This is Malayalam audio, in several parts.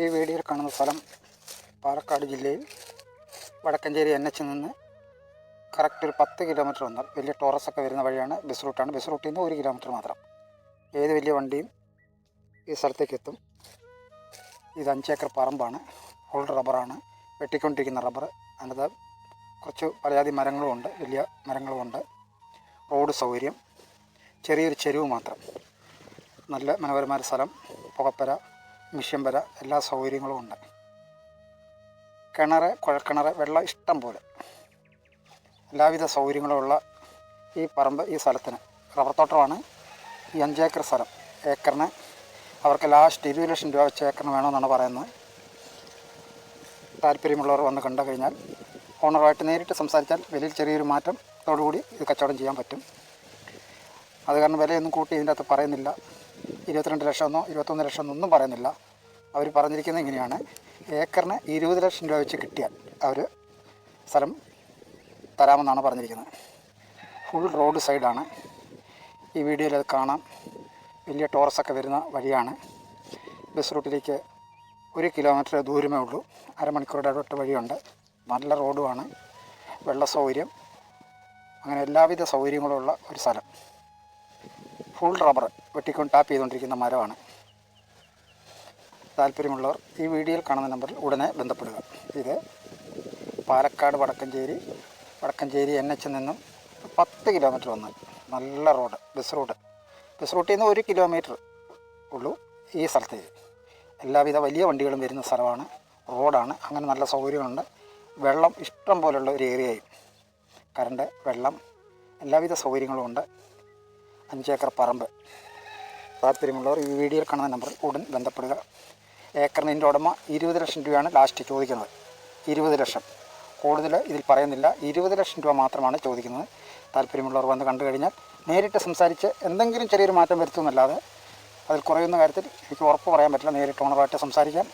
ഈ വീഡിയോയിൽ കാണുന്ന സ്ഥലം പാലക്കാട് ജില്ലയിൽ വടക്കഞ്ചേരി എൻ എച്ചിൽ നിന്ന് കറക്റ്റ് ഒരു പത്ത് കിലോമീറ്റർ വന്നാൽ വലിയ ടോറസ് ഒക്കെ വരുന്ന വഴിയാണ് ബസ് റൂട്ടാണ് ബസ് റൂട്ടിൽ നിന്ന് ഒരു കിലോമീറ്റർ മാത്രം. ഏത് വലിയ വണ്ടിയും ഈ സ്ഥലത്തേക്ക് എത്തും. ഇത് അഞ്ചേക്കർ പറമ്പാണ്. ഓൾഡ് റബ്ബറാണ് വെട്ടിക്കൊണ്ടിരിക്കുന്ന റബ്ബർ അതിനകത്ത് കുറച്ച് മരങ്ങളും ഉണ്ട്. വലിയ മരങ്ങളും ഉണ്ട്. റോഡ് സൗകര്യം. ചെറിയൊരു ചെരുവ് മാത്രം. നല്ല മനോഹരമായ സ്ഥലം. പുകപ്പര. മിഷ്യൻ വര എല്ലാ സൗകര്യങ്ങളും ഉണ്ട്. കിണർ കുഴൽക്കിണർ വെള്ളം ഇഷ്ടം പോലെ. എല്ലാവിധ സൗകര്യങ്ങളുമുള്ള ഈ പറമ്പ് ഈ സ്ഥലത്തിന്. റബ്ബർ തോട്ടമാണ് ഈ അഞ്ചേക്കർ സ്ഥലം. ഏക്കറിന് അവർക്ക് ലാസ്റ്റ് ഇരുപത് ലക്ഷം രൂപ വെച്ച് ഏക്കറിന് വേണമെന്നാണ് പറയുന്നത്. താല്പര്യമുള്ളവർ വന്ന് കണ്ടു കഴിഞ്ഞാൽ ഓണറുമായിട്ട് നേരിട്ട് സംസാരിച്ചാൽ വിലയിൽ ചെറിയൊരു മാറ്റം. തോടുകൂടി ഇത് കച്ചവടം ചെയ്യാൻ പറ്റും. അത് കാരണം വിലയൊന്നും കൂട്ടി ഇതിന്റെ അകത്ത് പറയുന്നില്ല. ഇരുപത്തിരണ്ട് ലക്ഷമെന്നോ ഇരുപത്തൊന്ന് ലക്ഷം ഒന്നും പറയുന്നില്ല. അവർ പറഞ്ഞിരിക്കുന്നത് ഇങ്ങനെയാണ്. ഏക്കറിന് ഇരുപത് ലക്ഷം രൂപ വെച്ച് കിട്ടിയാൽ അവർ സ്ഥലം തരാമെന്നാണ് പറഞ്ഞിരിക്കുന്നത്. ഫുൾ റോഡ് സൈഡാണ്. ഈ വീഡിയോയിൽ അത് കാണാം. വലിയ ടോറസൊക്കെ വരുന്ന വഴിയാണ്. ബസ് റൂട്ടിലേക്ക് ഒരു കിലോമീറ്റർ ദൂരമേ ഉള്ളൂ. അരമണിക്കൂറുടെ ഇടവിട്ട വഴിയുണ്ട്. നല്ല റോഡുമാണ്. വെള്ള സൗകര്യം. അങ്ങനെ എല്ലാവിധ സൗകര്യങ്ങളുള്ള ഒരു സ്ഥലം. ഫുൾ റബ്ബർ വെട്ടിക്കൊണ്ട് ടാപ്പ് ചെയ്തുകൊണ്ടിരിക്കുന്ന മരമാണ്. താല്പര്യമുള്ളവർ ഈ വീഡിയോയിൽ കാണുന്ന നമ്പറിൽ ഉടനെ ബന്ധപ്പെടുക. ഇത് പാലക്കാട് വടക്കഞ്ചേരി വടക്കഞ്ചേരി എൻ എച്ചിൽ നിന്നും പത്ത് കിലോമീറ്റർ വന്നാൽ നല്ല റോഡ് ബസ് റൂട്ട് ബസ് റൂട്ടിൽ നിന്ന് ഒരു കിലോമീറ്റർ ഉള്ളൂ ഈ സ്ഥലത്തേക്ക് എല്ലാവിധ വലിയ വണ്ടികളും വരുന്ന സ്ഥലമാണ് റോഡാണ് അങ്ങനെ നല്ല സൗകര്യമുണ്ട് വെള്ളം ഇഷ്ടം പോലുള്ള ഒരു ഏരിയയും കറണ്ട് വെള്ളം എല്ലാവിധ സൗകര്യങ്ങളും ഉണ്ട്. അഞ്ചേക്കർ പറമ്പ്. താല്പര്യമുള്ളവർ ഈ വീഡിയോയിൽ കാണുന്ന നമ്പറിൽ ഉടൻ ബന്ധപ്പെടുക. ഏക്കറിന്റെ ഉടമ ഇരുപത് ലക്ഷം രൂപയാണ് ലാസ്റ്റ് ചോദിക്കുന്നത്. ഇരുപത് ലക്ഷം. കൂടുതൽ ഇതിൽ പറയുന്നില്ല. ഇരുപത് ലക്ഷം രൂപ മാത്രമാണ് ചോദിക്കുന്നത്. താല്പര്യമുള്ളവർ വന്ന് കണ്ടു കഴിഞ്ഞാൽ നേരിട്ട് സംസാരിച്ച് എന്തെങ്കിലും ചെറിയൊരു മാറ്റം വരുത്തുമെന്നല്ലാതെ അതിൽ കുറയുന്ന കാര്യത്തിൽ എനിക്ക് ഉറപ്പ് പറയാൻ പറ്റില്ല. നേരിട്ട് ഓണറായിട്ട് സംസാരിക്കാം.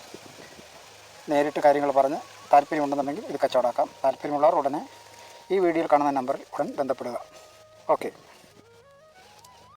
നേരിട്ട് കാര്യങ്ങൾ പറഞ്ഞ് താല്പര്യമുണ്ടെന്നുണ്ടെങ്കിൽ ഇത് കച്ചവടമാക്കാം. താല്പര്യമുള്ളവർ ഉടനെ ഈ വീഡിയോയിൽ കാണുന്ന നമ്പറിൽ ഉടൻ ബന്ധപ്പെടുക. ഓക്കെ.